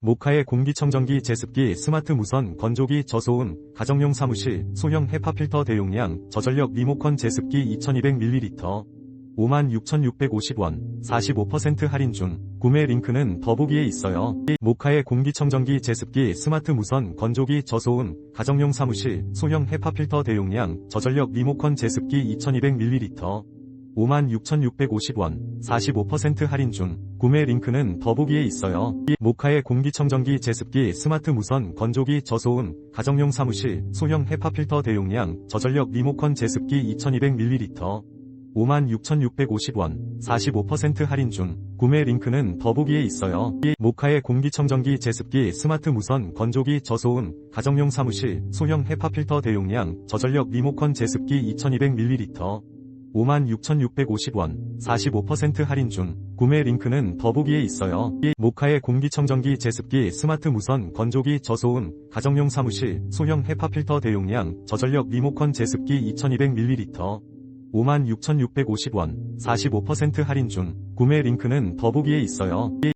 모카의 공기청정기 제습기 스마트 무선 건조기 저소음 가정용 사무실 소형 헤파 필터 대용량 저전력 리모컨 제습기 2200ml 56,650원 45% 할인 중 구매 링크는 더보기에 있어요. 모카의 공기청정기 제습기 스마트 무선 건조기 저소음 가정용 사무실 소형 헤파 필터 대용량 저전력 리모컨 제습기 2200ml 56,650원 45% 할인 중 구매 링크는 더보기에 있어요. 모카의 공기청정기 제습기 스마트 무선 건조기 저소음 가정용 사무실 소형 헤파 필터 대용량 저전력 리모컨 제습기 2200ml 56,650원 45% 할인 중 구매 링크는 더보기에 있어요. 모카의 공기청정기 제습기 스마트 무선 건조기 저소음 가정용 사무실 소형 헤파 필터 대용량 저전력 리모컨 제습기 2200ml 56,650원 45% 할인 중 구매 링크는 더보기에 있어요. 모카의 공기청정기 제습기 스마트 무선 건조기 저소음 가정용 사무실 소형 헤파 필터 대용량 저전력 리모컨 제습기 2200ml 56,650원 45% 할인 중 구매 링크는 더보기에 있어요.